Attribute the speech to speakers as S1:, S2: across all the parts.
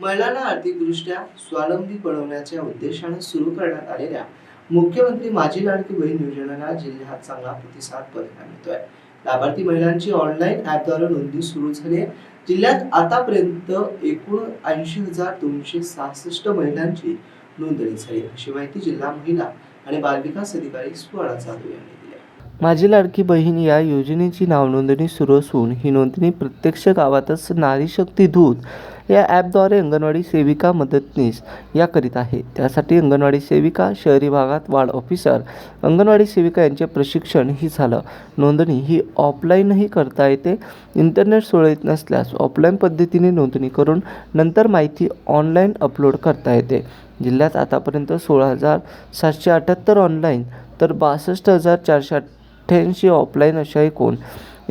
S1: महिलांना आर्थिकदृष्ट्या स्वावलंबी बनवण्याच्या उद्देशाने सुरू करण्यात आलेल्या मुख्यमंत्री माझी लाडकी बहीण योजनेला जिल्ह्यात चांगला प्रतिसाद बघायला मिळतोय. लाभार्थी महिलांची ऑनलाईन ॲपद्वारे नोंदणी सुरू झाली आहे. जिल्ह्यात आतापर्यंत एकूण ऐंशी हजार दोनशे सहासष्ट महिलांची नोंदणी झाली अशी माहिती जिल्हा महिला आणि बालविकास अधिकारी सुवर्णा जाधव यांनी आहे.
S2: माझी लाडकी बहीण या योजनेची नावनोंदणी सुरू असून ही नोंदणी प्रत्यक्ष गावातच नारी शक्ती दूत या ॲपद्वारे अंगणवाडी सेविका मदतनीस या करीत आहे. त्यासाठी अंगणवाडी सेविका शहरी भागात वार्ड ऑफिसर अंगणवाडी सेविका यांचे प्रशिक्षण ही झालं. नोंदणी ही ऑफलाईनही करता येते. इंटरनेट सुरळीत नसल्यास ऑफलाईन पद्धतीने नोंदणी करून नंतर माहिती ऑनलाईन अपलोड करता येते. जिल्ह्यात आतापर्यंत सोळा हजार सातशे अठ्ठ्याहत्तर ऑनलाईन तर बासष्ट हजार चारशे अठ्ठ्याऐंशी ऑफलाईन अशा एकूण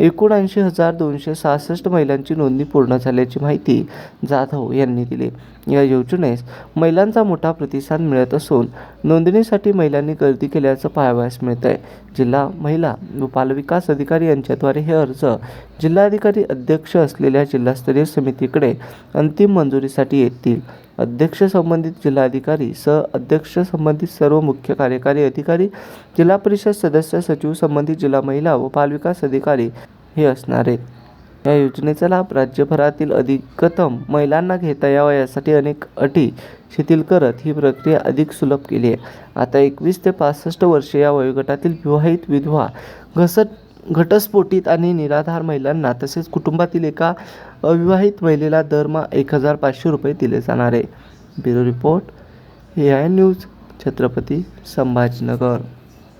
S2: एकोणऐंशी हजार दोनशे सहासष्ट महिलांची नोंदणी पूर्ण झाल्याची माहिती जाधव यांनी दिली. या योजनेस महिलांचा मोठा प्रतिसाद मिळत असून नोंदणीसाठी महिलांनी गर्दी केल्याचं पाहावयास मिळत आहे जिल्हा महिला व बालविकास अधिकारी यांच्याद्वारे हे अर्ज जिल्हाधिकारी अध्यक्ष असलेल्या जिल्हास्तरीय समितीकडे अंतिम मंजुरीसाठी येतील. अध्यक्ष संबंधित जिल्हाधिकारी सह अध्यक्ष संबंधित सर्व मुख्य कार्यकारी अधिकारी जिल्हा परिषद सदस्य सचिव संबंधित जिल्हा महिला व बालविकास अधिकारी हे असणार. आहेत या योजनेचा लाभ राज्यभरातील अधिकतम महिलांना घेता यावा यासाठी अनेक अटी शिथिल करत ही प्रक्रिया अधिक सुलभ केली आहे. आता एकवीस ते पासष्ट वर्षे या वयोगटातील विवाहित विधवा घसट घटस्फोटित आणि निराधार महिलांना तसेच कुटुंबातील एका अविवाहित महिलेला दरमहा एक हजार पाचशे रुपये दिले जाणार आहे. Bureau report A I news Chhatrapati Sambhajinagar.